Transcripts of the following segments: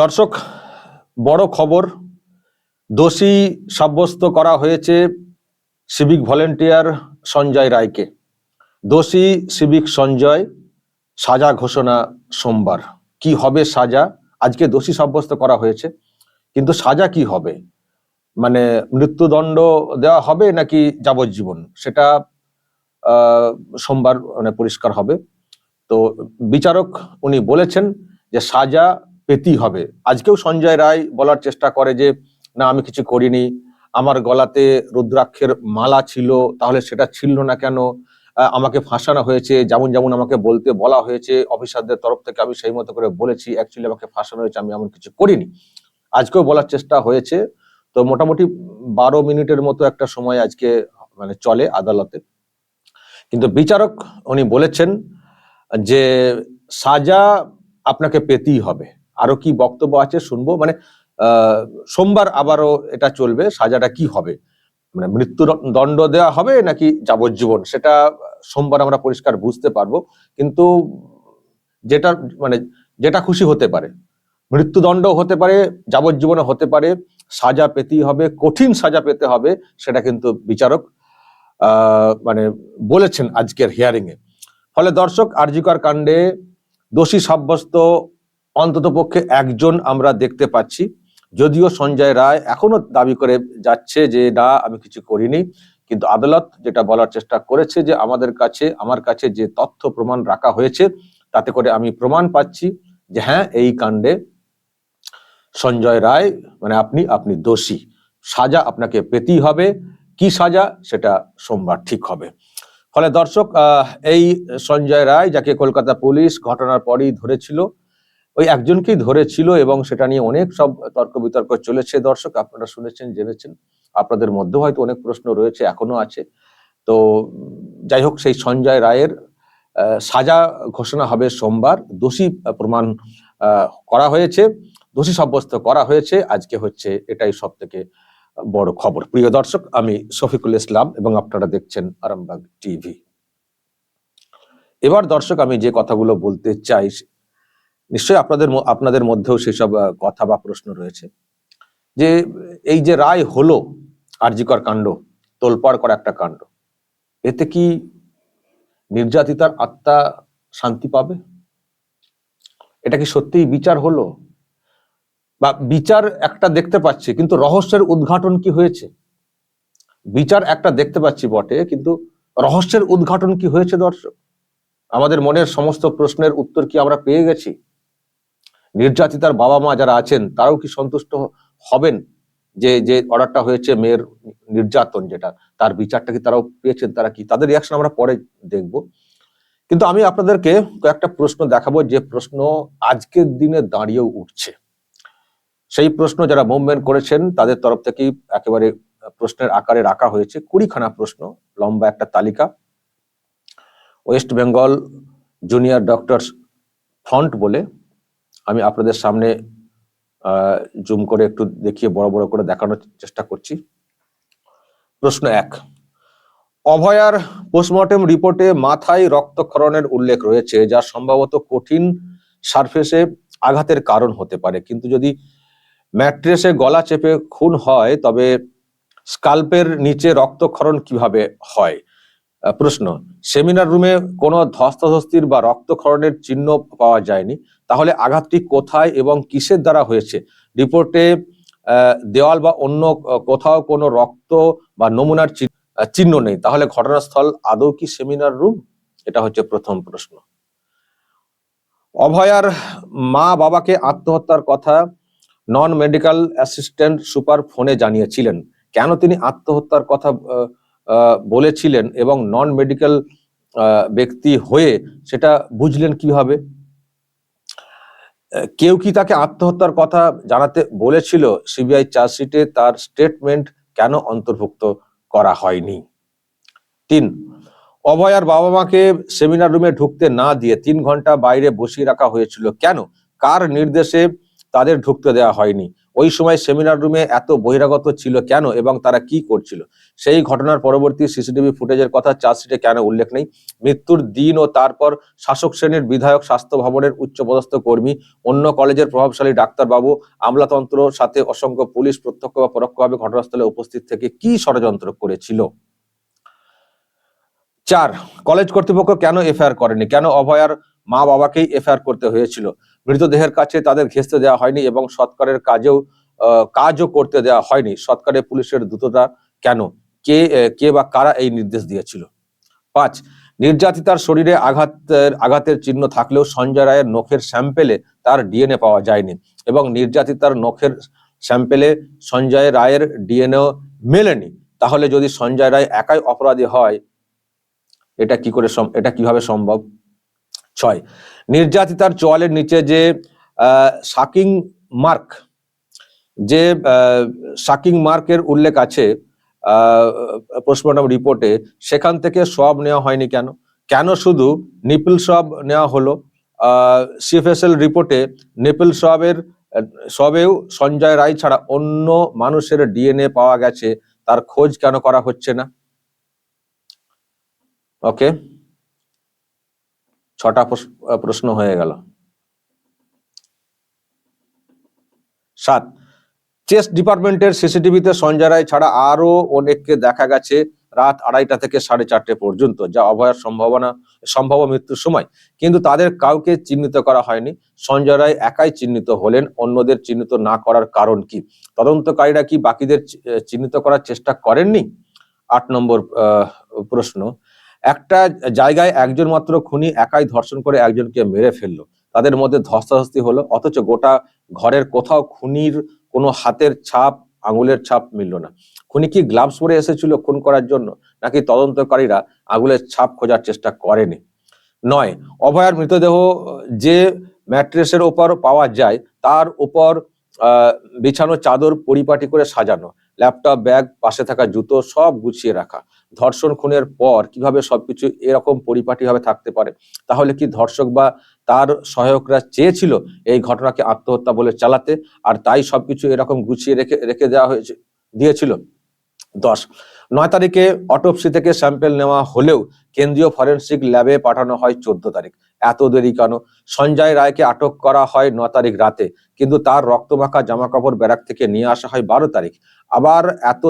দর্শক, বড় খবর, দোষী সাব্যস্ত করা হয়েছে সিভিক ভলেন্টিয়ার সঞ্জয় রায়কে। দোষী সিভিক সঞ্জয়, সাজা ঘোষণা সোমবার। কি হবে সাজা? আজকে দোষী সাব্যস্ত করা হয়েছে। কিন্তু সাজা কি হবে? মানে মৃত্যুদণ্ড দেওয়া হবে নাকি যাবজ্জীবন? সেটা সোমবার মানে পরিষ্কার হবে। তো বিচারক উনি বলেছেন যে সাজা পেতেই হবে। আজকেও সঞ্জয় রায় বলার চেষ্টা করে যে, না, আমি কিছু করিনি। আমার গলাতে রুদ্রাক্ষের মালা ছিল, তাহলে সেটা ছিল না কেন? আমাকে ফাঁসানো হয়েছে, যেমন যেমন আমাকে বলতে বলা হয়েছে, অফিসারদের তরফ থেকে আমি সেই মতো করে বলেছি অ্যাকচুয়ালি আমাকে ফাঁসানো হয়েছে, আমি এমন কিছু করিনি। আজকেও বলার চেষ্টা হয়েছে। তো মোটামুটি বারো মিনিটের মতো একটা সময় আজকে মানে চলে আদালতে। কিন্তু বিচারক উনি বলেছেন যে, সাজা আপনাকে পেতেই হবে। আরও কি বক্তব্য আছে শুনব? মানে সোমবার আবারও এটা চলবে, সাজাটা কি হবে? মানে মৃত্যু দণ্ড দেওয়া হবে নাকি যাবজ্জীবন? সেটা সোমবার আমরা পরিষ্কার বুঝতে পারব। কিন্তু যেটা মানে যেটা খুশি হতে পারে, মৃত্যুদণ্ড হতে পারে, যাবজ্জীবনে হতে পারে, সাজা পেতেই হবে, কঠিন সাজা পেতে হবে, সেটা কিন্তু বিচারক মানে বলেছেন আজকের হিয়ারিং এ। ফলে দর্শক, আরজিকর কাণ্ডে দোষী সাব্যস্ত অন্তত পক্ষে একজন আমরা দেখতে পাচ্ছি। যদিও সঞ্জয় রায় এখনও দাবি করে যাচ্ছে যে, না, আমি কিছু করিনি। কিন্তু আদালত যেটা বলার চেষ্টা করেছে যে, আমাদের কাছে, আমার কাছে যে তথ্য প্রমাণ রাখা হয়েছে, তাতে করে আমি প্রমাণ পাচ্ছি যে হ্যাঁ এই কাণ্ডে সঞ্জয় রায় মানে আপনি আপনি দোষী। সাজা আপনাকে পেতেই হবে। কি সাজা? সেটা সোমবার ঠিক হবে। ফলে দর্শক এই সঞ্জয় রায়, যাকে কলকাতা পুলিশ ঘটনার পরই ধরেছিল ওই একজনকেই ধরেছিল এবং সেটা নিয়ে অনেক সব তর্ক বিতর্ক চলেছে। দর্শক, আপনারা শুনেছেন, জেনেছেন। আপনাদের মধ্যেও হয়তো অনেক প্রশ্ন রয়েছে, এখনও আছে। তো যাই হোক, সেই সঞ্জয় রায়ের সাজা ঘোষণা হবে সোমবার। দোষী প্রমাণ করা হয়েছে, দোষী সাব্যস্ত করা হয়েছে। আজকে হচ্ছে এটাই সব থেকে বড় খবর। প্রিয় দর্শক, আমি শফিকুল ইসলাম এবং আপনারা দেখছেন আরামবাগ টিভি। এবার দর্শক, আমি যে কথাগুলো বলতে চাই নিশ্চয়ই আপনাদের আপনাদের মধ্যেও সেসব কথা বা প্রশ্ন রয়েছে। যে এই যে রায় হলো আরজিকর কাণ্ড, তোলপাড় করা একটা কাণ্ড, এতে কি নির্যাতিতার আত্মা শান্তি পাবে? এটা কি সত্যিই বিচার হলো? বা বিচার একটা দেখতে পাচ্ছি, কিন্তু রহস্যের উদ্ঘাটন কি হয়েছে? বিচার একটা দেখতে পাচ্ছি বটে, কিন্তু রহস্যের উদ্ঘাটন কি হয়েছে দর্শক? আমাদের মনের সমস্ত প্রশ্নের উত্তর কি আমরা পেয়ে গেছি? নির্যাতিতার বাবা মা যারা আছেন, তারাও কি সন্তুষ্ট হবেন যে যে অর্ডারটা হয়েছে মেয়ের নির্যাতন যেটা? তার বিচারটা কি তারাও পেয়েছেন? তারা কি? তাদের রিয়াকশন আমরা পরে দেখব। কিন্তু আমি আপনাদেরকে কয়েকটা প্রশ্ন দেখাবো। যে প্রশ্ন আজকের দিনে দাঁড়িয়েও উঠছে। সেই প্রশ্ন যারা মুভমেন্ট করেছেন, তাদের তরফ থেকেই একেবারে প্রশ্নের আকারে রাখা হয়েছে। কুড়িখানা প্রশ্ন, লম্বা একটা তালিকা। West Bengal junior doctors front বলে আমি আপনাদের সামনে জুম করে একটু দেখিয়ে বড় বড় করে দেখানোর চেষ্টা করছি। প্রশ্ন এক, অভয়ার পোস্টমর্টেম রিপোর্টে মাথায় রক্তক্ষরণের উল্লেখ রয়েছে, যা সম্ভবত কঠিন সারফেসে আঘাতের কারণ হতে পারে। কিন্তু যদি ম্যাট্রেসে গলা চেপে খুন হয়, তবে স্কাল্পের নিচে রক্তক্ষরণ কীভাবে হয়? প্রশ্ন, সেমিনার রুমে কোনো ধস্তাধস্তির বা রক্তক্ষরণের চিহ্ন পাওয়া যায়নি, তাহলে আঘাতটি কোথায় এবং কিসের দ্বারা হয়েছে? রিপোর্টে দেওয়াল বা অন্য কোথাও কোনো রক্ত বা নমুনার চিহ্ন নেই, তাহলে ঘটনাস্থল আদৌ কি সেমিনার রুম? এটা হচ্ছে প্রথম প্রশ্ন। অভয়ার মা বাবাকে আত্মহত্যার কথা নন মেডিকেল অ্যাসিস্ট্যান্ট সুপার ফোনে জানিয়েছিলেন। কেন তিনি আত্মহত্যার কথা বলেছিলেন এবং নন মেডিকেল ব্যক্তি হয়ে সেটা বুঝলেন কীভাবে? কেউ কি তাকে আত্মহত্যার কথা জানাতে বলেছিল? সিবিআই চার্জশিটে তার স্টেটমেন্ট কেন অন্তর্ভুক্ত করা হয়নি? তিন, অভয়ার বাবা মাকে সেমিনার রুমে ঢুকতে না দিয়ে তিন ঘণ্টা বাইরে বসিয়ে রাখা হয়েছিল। কেন? কার নির্দেশে তাদের ঢুকতে দেওয়া হয়নি? ওই সময় সেমিনার রুমে এত বহিরাগত ছিল কেন এবং তারা কি করছিল? সেই ঘটনার পরবর্তী সিসিটিভি ফুটেজের কথা চার্জশিটে কেন উল্লেখ নেই? মৃত্যুর দিন ও তারপর শাসক শ্রেণির বিধায়ক, স্বাস্থ্য ভবনের উচ্চপদস্থ কর্মী, অন্য কলেজের প্রভাবশালী ডাক্তারবাবু, আমলাতন্ত্র, সাথে অসংখ্য পুলিশ প্রত্যক্ষ বা পরোক্ষভাবে ঘটনাস্থলে উপস্থিত থেকে কি ষড়যন্ত্র করেছিল? চার, কলেজ কর্তৃপক্ষ কেন এফআইআর করেনি? কেন অভয়ার মা বাবাকেই এফআইআর করতে হয়েছিল? মৃতদেহের কাছে তাদের ঘেঁচতে দেওয়া হয়নি এবং সৎকারের কাজেও কাজও করতে দেওয়া হয়নি। সৎকারে পুলিশের দ্রুততা কেন? কে কে বা কারা এই নির্দেশ দিয়েছিল? পাঁচ, নির্যাতিতার শরীরে আঘাতের আঘাতের চিহ্ন থাকলেও সঞ্জয় রায়ের নখের স্যাম্পেলে তার ডিএনএ পাওয়া যায়নি এবং নির্যাতিতার নখের স্যাম্পেলে সঞ্জয় রায়ের ডিএনএ মেলেনি। তাহলে যদি সঞ্জয় রায় একাই অপরাধী হয়, এটা কি করে এটা কীভাবে সম্ভব? ছয় নির্যাতিতার চোয়ালের নিচে যে শাকিং মার্ক, যে শাকিং মার্কের উল্লেখ আছে পোস্টমর্টম রিপোর্টে, সেখান থেকে সব নেওয়া হয়নি কেন? কেন শুধু নিপিল সব নেওয়া হলো? সিএফএসএল রিপোর্টে নিপিল সবের, সবেও সঞ্জয় রায় ছাড়া অন্য মানুষের ডিএনএ পাওয়া গেছে, তার খোঁজ কেন করা হচ্ছে না? ওকে। ছটা প্রশ- প্রশ্ন হয়ে গেল। সাত চেস ডিপার্টমেন্টের সিসিটিভিতে সঞ্জয় রায় ছাড়া আরও অনেককে দেখা গেছে রাত আড়াইটা থেকে সাড়ে চারটে পর্যন্ত যা অভয়ার সম্ভাবনা সম্ভাব্য মৃত্যুর সময়। কিন্তু তাদের কাউকে চিহ্নিত করা হয়নি। সঞ্জয় রায় একাই চিহ্নিত হলেন অন্যদের চিহ্নিত না করার কারণ কি? তদন্তকারীরা কি বাকিদের চিহ্নিত করার চেষ্টা করেননি? আট নম্বর আহ, প্রশ্ন একটা জায়গায় একজন মাত্র খুনি একাই ধর্ষণ করে একজনকে মেরে ফেলল। তাদের মধ্যে ধস্তাধস্তি হলো, অথচ গোটা ঘরের কোথাও খুনির কোনো হাতের ছাপ, আঙুলের ছাপ মিলল না। খুনি কি গ্লাভস পরে এসেছিল খুন করার জন্য, নাকি তদন্তকারীরা আঙুলের ছাপ খোঁজার চেষ্টা করেনি? নয়, অভয়ার মৃতদেহ যে ম্যাট্রেসের ওপর পাওয়া যায়, তার উপর বিছানো চাদর পরিপাটি করে সাজানো। ল্যাপটপ, ব্যাগ, পাশে থাকা জুতো সব গুছিয়ে রাখা। ধর্ষণ, খুনের পর কীভাবে সবকিছু এরকম পরিপাটিভাবে থাকতে পারে, তাহলে কি ধর্ষক বা তার সহায়করা চেয়েছিল এই ঘটনাকে আত্মহত্যা বলে চালাতে, আর তাই সবকিছু এরকম গুছিয়ে রেখে রেখে দেওয়া হয়েছে, দিয়েছিল? দশ। নয় তারিখে অটোপসি থেকে স্যাম্পেল নেওয়া হলেও কেন্দ্রীয় ফরেনসিক ল্যাবে পাঠানো হয় চোদ্দ তারিখ। এত দেরি কেন? সঞ্জয় রায়কে আটক করা হয় ন তারিখ রাতে, কিন্তু তার রক্ত রক্তমাখা জামা কাপড় ব্যারাক থেকে নিয়ে আসা হয় বারো তারিখ। আবার এত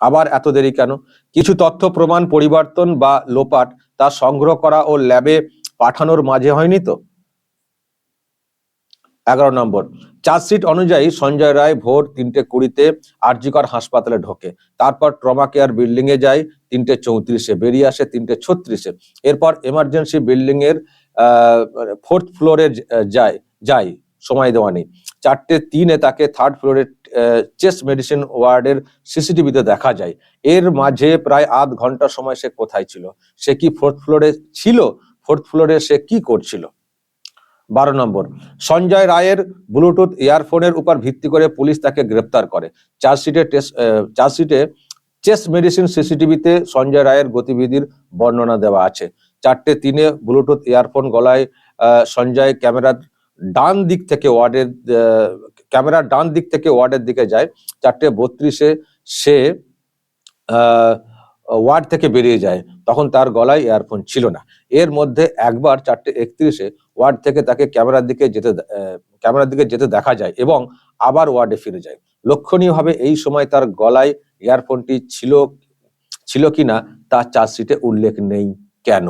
আবার এত দেরি কেন? কিছু তথ্য, প্রমাণ, পরিবর্তন বা লোপাট তা সংগ্রহ করা ও ল্যাবে পাঠানোর মাঝে হয়নি তো? এগারো নম্বর চার্জশিট অনুযায়ী সঞ্জয় রায় ভোর তিনটে কুড়িতে আরজিকর হাসপাতালে ঢোকে। তারপর ট্রমা কেয়ার বিল্ডিং এ যায়, তিনটে চৌত্রিশে বেরিয়ে আসে, তিনটে ছত্রিশে। এরপর এমার্জেন্সি বিল্ডিং এর ফোর্থ ফ্লোরে যায় যায়, সময় দেওয়া নেই। চারটে তিনে তাকে থার্ড ফ্লোরের চেস্ট মেডিসিন ওয়ার্ডের সিসিটিভিতে দেখা যায়। এর মাঝে প্রায় আধ ঘণ্টা সময় সে কোথায় ছিল? সে কি ফোর্থ ফ্লোরে ছিল? ফোর্থ ফ্লোরে সে কি করছিল? বারো নম্বর, সঞ্জয় রায়ের ব্লুটুথ ইয়ারফোনের উপর ভিত্তি করে পুলিশ তাকে গ্রেপ্তার করে। চার্জশিটে চার্জশিটে চেস্ট মেডিসিন সিসিটিভিতে সঞ্জয় রায়ের গতিবিধির বর্ণনা দেওয়া আছে। চারটে তিনে ব্লুটুথ ইয়ারফোন গলায় সঞ্জয় ক্যামেরার ডান দিক থেকে ওয়ার্ডের ক্যামেরার ডান দিক থেকে ওয়ার্ডের দিকে যায়। চারটে বত্রিশে সে ওয়ার্ড থেকে বেরিয়ে যায়। তখন তার গলায় ইয়ারফোন ছিল না। এর মধ্যে একবার চারটে একত্রিশে ওয়ার্ড থেকে তাকে ক্যামেরার দিকে যেতে ক্যামেরার দিকে যেতে দেখা যায় এবং আবার ওয়ার্ডে ফিরে যায়। লক্ষণীয়ভাবে এই সময় তার গলায় ইয়ারফোনটি ছিল ছিল কিনা তা চার্জশিটে উল্লেখ নেই কেন?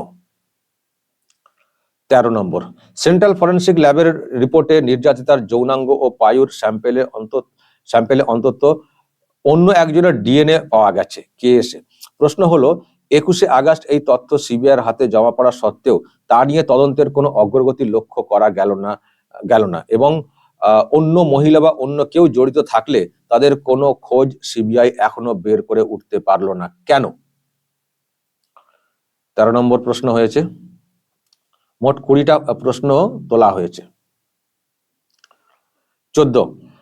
তেরো নম্বর। সেন্ট্রাল ফরেন্সিক ল্যাবের রিপোর্টে নির্যাতিতার যৌনাঙ্গ ও পায়ুর স্যাম্পেলে অন্তত স্যাম্পেলে অন্তত অন্য একজনের ডিএনএ পাওয়া গেছে, কে এসে? প্রশ্ন হলো একুশে আগস্ট এই তথ্য সিবিআইয়ের হাতে জমা পড়া সত্ত্বেও তা নিয়ে তদন্তের কোনো অগ্রগতি লক্ষ্য করা গেল না গেল না এবং অন্য মহিলা বা অন্য কেউ জড়িত থাকলে তাদের কোনো খোঁজ সিবিআই এখনও বের করে উঠতে পারল না। কেন? তেরো নম্বর প্রশ্ন হয়েছে। মোট কুড়িটা প্রশ্ন তোলা হয়েছে। চোদ্দ।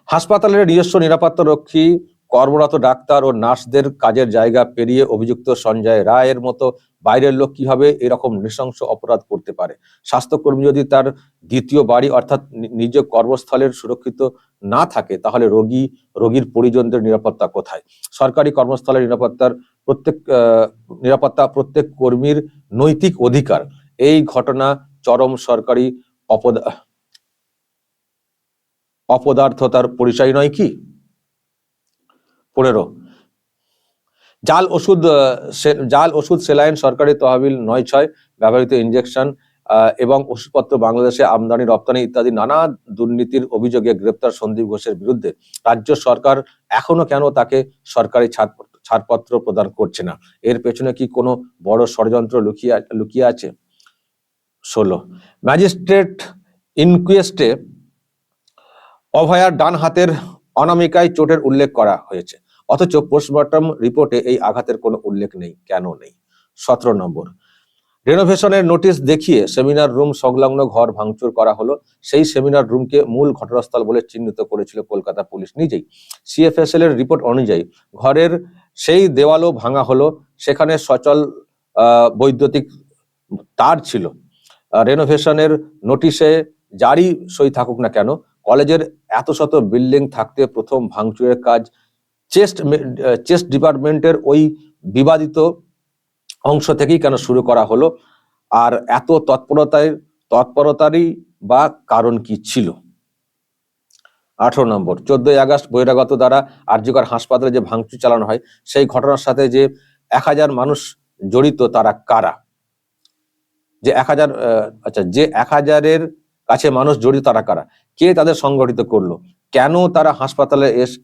হাসপাতালের নিজস্ব নিরাপত্তা রক্ষী কর্মরত ডাক্তার ও নার্সদের কাজের জায়গা পেরিয়ে অভিযুক্ত সঞ্জয় রায়ের মতো বাইরের লোক কীভাবে এরকম নৃশংস অপরাধ করতে পারে? স্বাস্থ্যকর্মী যদি তার দ্বিতীয় বাড়ি অর্থাৎ নিজ কর্মস্থলের সুরক্ষিত না থাকে, তাহলে রোগী, রোগীর পরিজনদের নিরাপত্তা কোথায়? সরকারি কর্মস্থলের নিরাপত্তার প্রত্যেক নিরাপত্তা প্রত্যেক কর্মীর নৈতিক অধিকার। এই ঘটনা চরম সরকারি অপদা, অপদার্থতার পরিচয় নয় কি? পনেরো। জাল ওষুধ জাল ওষুধ সেলাইন সরকারি তহবিল নয় ছয়, ব্যবহৃত ইনজেকশন এবং ওষুধপত্র বাংলাদেশে আমদানি, রপ্তানি ইত্যাদি নানা দুর্নীতির অভিযোগে গ্রেপ্তার সন্দীপ ঘোষের বিরুদ্ধে। রাজ্য সরকার এখনও কেন তাকে সরকারি ছাড়- ছাড়পত্র প্রদান করছে না? এর পেছনে কি কোনো বড় ষড়যন্ত্র লুকিয়ে লুকিয়ে আছে? ষোলো। ম্যাজিস্ট্রেট ইনকুয়েস্টে অভয়ার ডান হাতের অনামিকায় চোটের উল্লেখ করা হয়েছে। অথচ পোস্টমর্টম রিপোর্টে এই আঘাতের কোনো উল্লেখ নেই কেন নেই। সতেরো নম্বর, রেনোভেশনের নোটিশ দেখিয়ে সেমিনার রুম সংলগ্ন ঘর ভাঙচুর করা হলো। সেই সেমিনার রুমকে মূল ঘটনাস্থল বলে চিহ্নিত করেছিল কলকাতা পুলিশ নিজেই। সিএফএসএল এর রিপোর্ট অনুযায়ী ঘরের সেই দেওয়ালও ভাঙা হলো। সেখানে সচল বৈদ্যুতিক তার ছিল। রেনোভেশনের নোটিশে জারি সই থাকুক না কেন, কলেজের এত শত বিল্ডিং থাকতে প্রথম ভাঙচুরের কাজ চেস্ট চেস্ট ডিপার্টমেন্টের ওই বিবাদিত অংশ থেকেই কেন শুরু করা হলো? আর এত তৎপরতায়, তৎপরতারই বা কারণ কি ছিল? আঠারো নম্বর, চোদ্দই আগস্ট বহিরাগত দ্বারা আর্যকর হাসপাতালে যে ভাঙচুর চালানো হয়, সেই ঘটনার সাথে যে এক হাজার মানুষ জড়িত তারা কারা? যে এক হাজার আচ্ছা যে এক হাজারের কাছে মানুষ জড়িত তারা কারা? কে তাদের সংগঠিত করল? কেন তারা হাসপাতালে এস-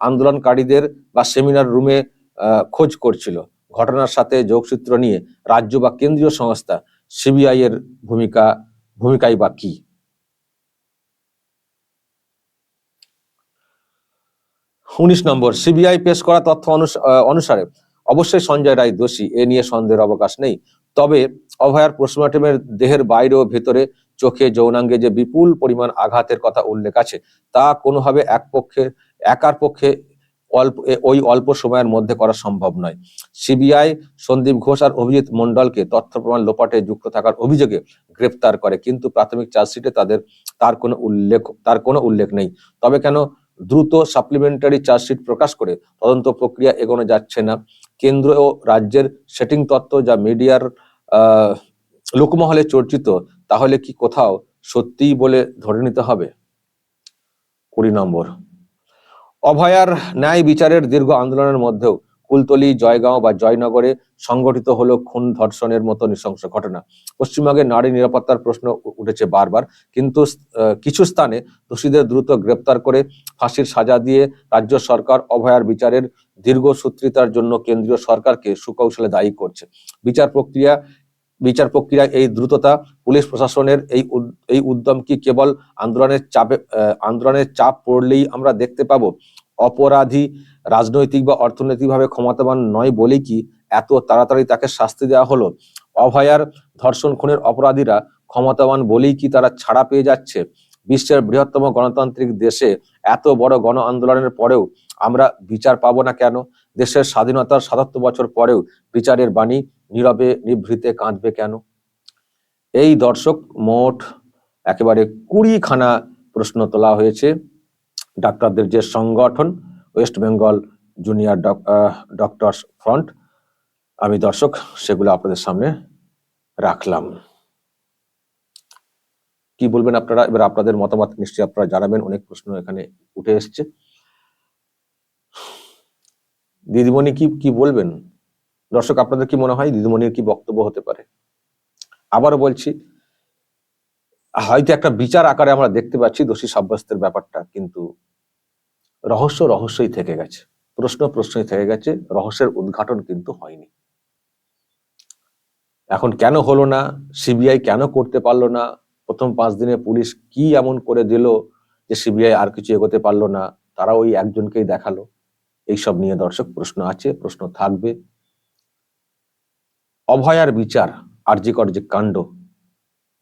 আন্দোলনকারীদের বা সেমিনার রুমে খোঁজ করছিল? ঘটনার সাথে যোগসূত্র নিয়ে রাজ্য বা কেন্দ্রীয় সংস্থা সিবিআই এর ভূমিকা, ভূমিকাই বা কি? উনিশ নম্বর সিবিআই পেশ করা তথ্য অনুসারে অবশ্যই সঞ্জয় রায় দোষী, এ নিয়ে সন্দেহের অবকাশ নেই। তবে অভয়ার পোস্টমর্টমের দেহের বাইরে ও ভেতরে চোখে যৌনাঙ্গে যে বিপুল পরিমাণ আঘাতের কথা উল্লেখ আছে, তা কোনোভাবে এক পক্ষে, একার পক্ষে অল্প ওই অল্প সময়ের মধ্যে করা সম্ভব নয়। সিবিআই সন্দীপ ঘোষ আর অভিজিৎ মন্ডলকে তথ্য প্রমাণ লোপাটে যুক্ত থাকার অভিযোগে গ্রেপ্তার করে, কিন্তু প্রাথমিক চার্জশিটে তাদের, তার কোনো উল্লেখ, তার কোনো উল্লেখ নেই। তবে কেন দ্রুত সাপ্লিমেন্টারি চার্জশিট প্রকাশ করে তদন্ত প্রক্রিয়া এগোনো যাচ্ছে না? কেন্দ্র ও রাজ্যের সেটিং তত্ত্ব যা মিডিয়ার লোকমহলে চর্চিত তাহলে কি কোথাও সত্যিই বলে ধরে নিতে হবে? কুড়ি নম্বর। অভয়ার ন্যায় বিচারের দীর্ঘ আন্দোলনের মধ্যেও কুলতলি, জয়গাঁও বা জয়নগরে সংগঠিত হলো খুন ধর্ষণের মতো নৃশংস ঘটনা। পশ্চিমবঙ্গে নারী নিরাপত্তার প্রশ্ন উঠেছে বারবার। কিন্তু কিছু স্থানে দোষীদের দ্রুত গ্রেপ্তার করে ফাঁসির সাজা দিয়ে রাজ্য সরকার অভয়ার বিচারের দীর্ঘসূত্রিতার জন্য কেন্দ্রীয় সরকারকে সুকৌশলে দায়ী করছে। বিচার প্রক্রিয়া বিচার প্রক্রিয়ায় এই দ্রুততা পুলিশ প্রশাসনের এই এই উদ্যম কি কেবল আন্দোলনের চাপে আন্দোলনের চাপ পড়লেই আমরা দেখতে পাবো? অপরাধী রাজনৈতিক বা অর্থনৈতিকভাবে ক্ষমতাবান নয় বলেই কি এত তাড়াতাড়ি তাকে শাস্তি দেওয়া হলো? অভয়ার ধর্ষণ খুনের অপরাধীরা ক্ষমতাবান বলেই কি তারা ছাড়া পেয়ে যাচ্ছে? বিশ্বের বৃহত্তম গণতান্ত্রিক দেশে এত বড় গণ আন্দোলনের পরেও আমরা বিচার পাবো না কেন? দেশের স্বাধীনতার সাতাত্তর বছর পরেও বিচারের বাণী নীরবে, নিভৃতে কাঁদবে কেন? এই দর্শক মোট একেবারে কুড়িখানা প্রশ্ন তোলা হয়েছে। ডাক্তারদের যে সংগঠন, West Bengal junior doctors front, আমি দর্শক, সেগুলো আপনাদের সামনে রাখলাম। কি বলবেন আপনারা? এবার আপনাদের মতামত নিশ্চয়ই আপনারা জানাবেন। অনেক প্রশ্ন এখানে উঠে এসছে। দিদিমণি কি কি বলবেন? দর্শক, আপনাদের কি মনে হয় দিদিমণির কি বক্তব্য হতে পারে? আবারও বলছি, হয়তো একটা বিচার আকারে আমরা দেখতে পাচ্ছি দোষী সাব্যস্তের ব্যাপারটা, কিন্তু রহস্য রহস্যই থেকে গেছে। প্রশ্ন প্রশ্নই থেকে গেছে, রহস্যের উদ্ঘাটন কিন্তু হয়নি। এখন কেন হলো না, সিবিআই কেন করতে পারল না, প্রথম পাঁচ দিনে পুলিশ কি এমন করে দিল যে সিবিআই আর কিছু এগোতে পারল না, তারা ওই একজনকেই দেখাল। এইসব নিয়ে দর্শক প্রশ্ন আছে, প্রশ্ন থাকবে। অভয়ার বিচার, আরজিকর যে কাণ্ড,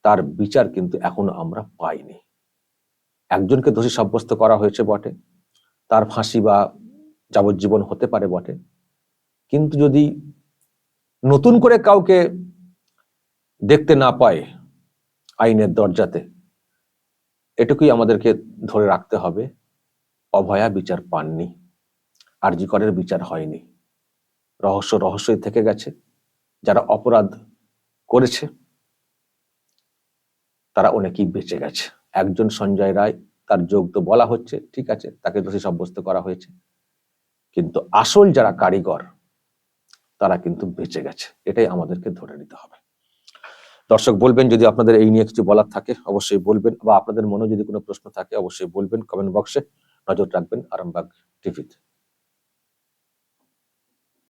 তার বিচার কিন্তু এখনও আমরা পাইনি। একজনকে দোষী সাব্যস্ত করা হয়েছে বটে, তার ফাঁসি বা যাবজ্জীবন হতে পারে বটে, কিন্তু যদি নতুন করে কাউকে দেখতে না পায় আইনের দরজাতে, এটুকুই আমাদেরকে ধরে রাখতে হবে, অভয়া বিচার পাননি, আরজিকরের বিচার হয়নি। রহস্য রহস্যই থেকে গেছে। যারা অপরাধ করেছে, তারা অনেকেই বেঁচে গেছে। একজন সঞ্জয় রায়, তার যোগ তো বলা হচ্ছে, ঠিক আছে, তাকে দোষী সাব্যস্ত করা হয়েছে। কিন্তু আসল যারা কারিগর, তারা কিন্তু বেঁচে গেছে। এটাই আমাদেরকে ধরে নিতে হবে। দর্শক, বলবেন যদি আপনাদের এই নিয়ে কিছু বলার থাকে, অবশ্যই বলবেন বা আপনাদের মনে যদি কোনো প্রশ্ন থাকে, অবশ্যই বলবেন কমেন্ট বক্সে। নজর রাখবেন আরামবাগ টিভিতে।